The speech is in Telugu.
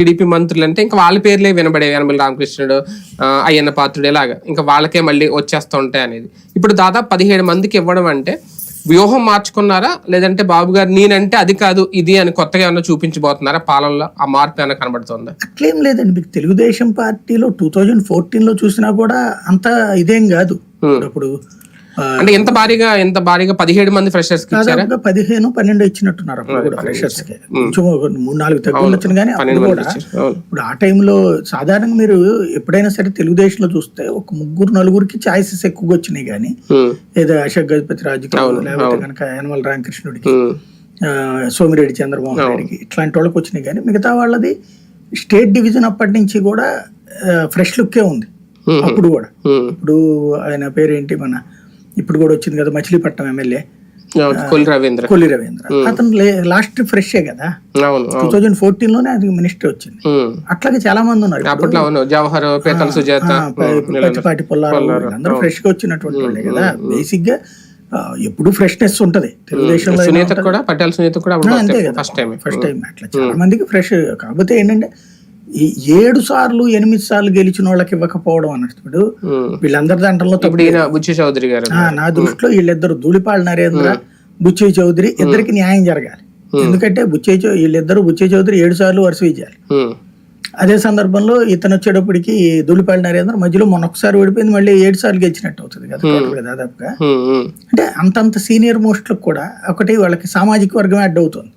టీడీపీ మంత్రులు అంటే ఇంకా వాళ్ళ పేర్లే వినబడే యనమల రామకృష్ణుడు అయ్యన్న పాత్రుడు ఇలాగా. ఇంకా వాళ్ళకే మళ్ళీ వచ్చేస్తూ ఉంటాయి అనేది. ఇప్పుడు దాదాపు పదిహేడు మందికి ఇవ్వడం అంటే వ్యూహం మార్చుకున్నారా? లేదంటే బాబు గారు నేనంటే అది కాదు ఇది అని కొత్తగా ఏమైనా చూపించబోతున్నారా? పాలనలో ఆ మార్పు ఏమైనా కనబడుతుందా? అట్లేం లేదండి. మీకు తెలుగుదేశం పార్టీలో టూ థౌజండ్ ఫోర్టీన్లో చూసినా కూడా అంత ఇదేం కాదు. Hmm. అంటే ఎంత భారీగా ఎంత భారీగా పదిహేడు మంది ఫ్రెషర్స్ దాదాపుగా పదిహేను పన్నెండు ఇచ్చినట్టున్నారు ఫ్రెషర్స్కి. కొంచెం మూడు నాలుగు తగ్గుండొచ్చును కానీ అప్పుడు కూడా. ఇప్పుడు ఆ టైంలో సాధారణంగా మీరు ఎప్పుడైనా సరే తెలుగుదేశంలో చూస్తే ఒక ముగ్గురు నలుగురికి ఛాయిసెస్ ఎక్కువగా వచ్చినాయి కానీ ఏదో అశోక్ గజపతి రాజుకి లేకపోతే కనుక యనమల రామకృష్ణుడికి సోమిరెడ్డి చంద్రమోహన్ రెడ్డికి ఇట్లాంటి వాళ్ళకి వచ్చినాయి కానీ మిగతా వాళ్ళది స్టేట్ డివిజన్ అప్పటి నుంచి కూడా ఫ్రెష్ లుక్కే ఉంది. అప్పుడు కూడా. ఇప్పుడు ఆయన పేరేంటి మన ఇప్పుడు కూడా వచ్చింది కదా మచిలీపట్నం ఎమ్మెల్యే. కొల్లి రవీంద్ర. కొల్లి రవీంద్ర. అతను లాస్ట్ ఫ్రెషే కదా. టూ థౌజండ్ ఫోర్టీన్లోనే అది మినిస్టర్ వచ్చింది. అట్లాగే చాలా మంది ఉన్నారు. అప్పట్లో అవును జవహర్ పీతల సుజాత పచ్చిపాటి పుల్లారావు అందరూ ఫ్రెష్గా వచ్చినటువంటి వాళ్ళే కదా. బేసిక్గా ఎప్పుడు ఫ్రెష్నెస్ ఉంటది. తెలుగుదేశంలో సునీత కూడా పటేల్ సునీత కూడా అంతే కదా. ఫస్ట్ టైం ఫస్ట్ టైం అట్లా. చాలా మందికి ఫ్రెష్. కాకపోతే ఏంటంటే ఏడు సార్లు ఎనిమిది సార్లు గెలిచిన వాళ్ళకి ఇవ్వకపోవడం అన్నప్పుడు వీళ్ళందరి దాంట్లో బుచ్చి చౌదరి గారు నా దృష్టిలో వీళ్ళిద్దరు ధూళిపాళ నరేంద్ర బుచ్చయ్య చౌదరి ఇద్దరికి న్యాయం జరగాలి. ఎందుకంటే బుచ్చయ్య చౌ వీళ్ళిద్దరు బుచ్చయ్య చౌదరి ఏడు సార్లు వరుస విజయాలు. అదే సందర్భంలో ఇతను వచ్చేటప్పటికి ధూళిపాళ నరేంద్ర మధ్యలో మొన్న ఒకసారి ఓడిపోయింది మళ్ళీ ఏడు సార్లు గెలిచినట్టు అవుతుంది కదా దాదాపుగా. అంటే అంతంత సీనియర్ మోస్ట్లకు కూడా ఒకటి వాళ్ళకి సామాజిక వర్గమే అడ్డవుతుంది